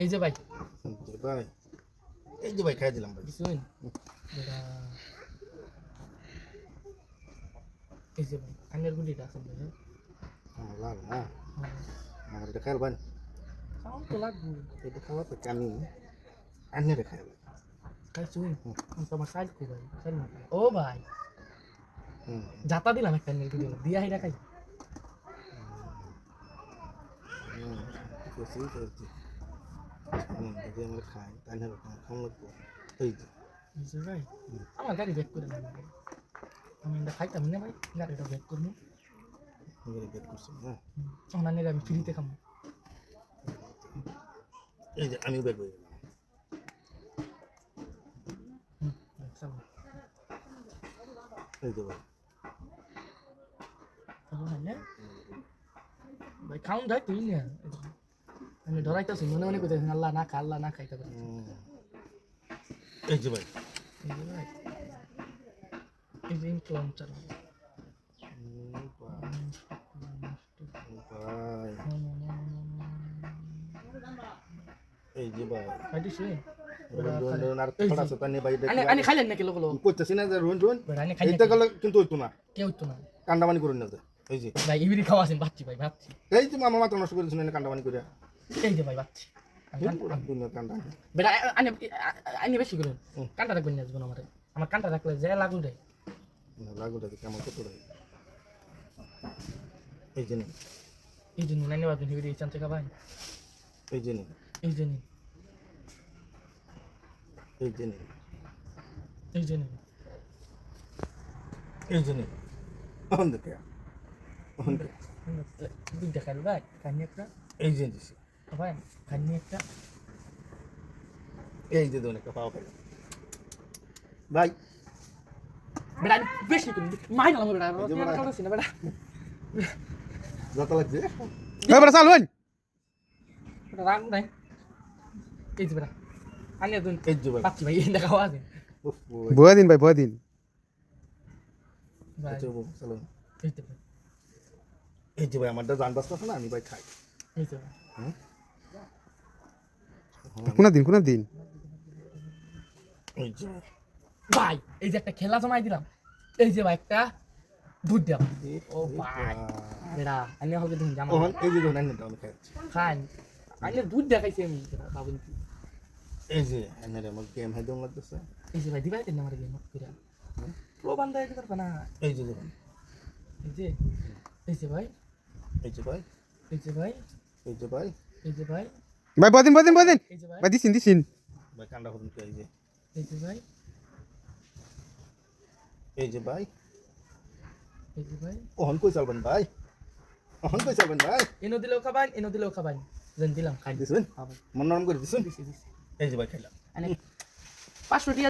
এই যে ভাই। ভাই। এই যে ভাই খাই দিলাম ভাই। যেটা এই যে ভাই আনের গুলিটা আছে ভাই। লাভ না? হ্যাঁ। আমার এটা খাইবেন খাওয়ান তো লাগবে। এটা খাওয়া তো আমি আনিয়ে রে খাইবেন খাইছুই আমি তো আমার সাইড কো ভাই? সাইড না ও ভাই। হুম। দিলাম একটা আনের গুলি দিয়া হিরা খাই। হুম। কিছু করছি হুম যদি আমরা খাই তাহলে খাওয়া লাগবে এই যে এই যে ভাই আমার গাড়ি ব্যাক করে নেন আমি এটা খাইতাম না ভাই গাড়িটা ব্যাক করব মেরে বের করছি হ্যাঁ অনানের আমি ফ্রিতে খাব এই যে আমি বের করে গেলাম হুম চলো এই যে ভাই চলো না ভাই খাউন যাই তুই না আমি ডরাইতেছি মনে মনে করতেছি আল্লাহ না খা আল্লাহ না খাইতে পারি। এই যে ভাই। এই যে ভাই। এই যে ভাই। এই যে ভাই। খাইতে আনে খাইলেন নাকি লোক লোক করতেছি না যে রোন রোন বেড়া খাই এইটা গেলে কিন্তু হইতো না। কেউ তো না। কান্দামানি করে না এই যে। ভাই ইবিরি খাওয়া আছেন ভাবছি ভাই ভাবছি। এই যে মামা মাত্র নষ্ট করেছিল না কান্দামানি করে এই যে ভাই কান্দামানি বেড়া আনে বেশি হুম। কানটা রাখবেন না জীবন আমার। আমার কানটা রাখলে যে লাগু রে। না লাগুটা কেমন কত রে এই যে নে, এই জন্য নাইনে ভাবছেন হিবিরি চান্সে খাবাই। এই যে নে, এই জন্য এই যে নে, এই জন্য এই যে নে। অহন দেখে অহন দেখাল ভাই একটা। এই যে দিছি। ভাই খানি একটা এই যে দোনে একটা পাওয়া পাইলাম ভাই আমি বেশি করি মাই না বেড়া এই যে বেড়া। কথা না বেড়া যত লাগছে এবারে চাল হইন বেড়া রাগ নাই এই যে বেড়া আনি দুন এই যে ভাই পাচ্ছি ভাই এই দেখা আছে। বয়া দিন ভাই বয়া দিন ভাই বউ, চলো। এই যে ভাই এই আমারটা জান আছে না আমি ভাই খাই এই যে ভাই? কোনা দিন কোনা দিন এই ভাই। ভাই এই যে একটা খেলা জমাই দিলাম এই যে ভাই একটা দুধ এই ও ভাই। বেড়া আনি হবে দেখুন জামা ওহন এই যে দোনে আমি আমি খাচ্ছি খান আনি দুধ দেখাইছে আমি বাবুন এই যে এনে আমার গেম হেদম লাগতেছে এই যে ভাই দিবাই দেন আমার গেম করে প্রো বান্দা এক করবে না এই যে দেখুন এই যে এই যে ভাই এই যে ভাই এই যে ভাই এই যে ভাই এই যে ভাই ভাই বদিন বদিন বদিন। ভাই। ভাই দিছিন দিছিন। ভাই কান্ডা তো এই যে। এই যে ভাই। এই যে ভাই। এই যে ভাই। ওহন কই চালবেন ভাই? ওহন কই চালবেন ভাই? এনো দিলেও খাবান এনো দিলেও খাবান। যেন দিলাম খাই। দিছেন? মন নরম করে দিছেন? দিছি দিছি। এই যে ভাই খাইলাম। আনে। পাঁচশো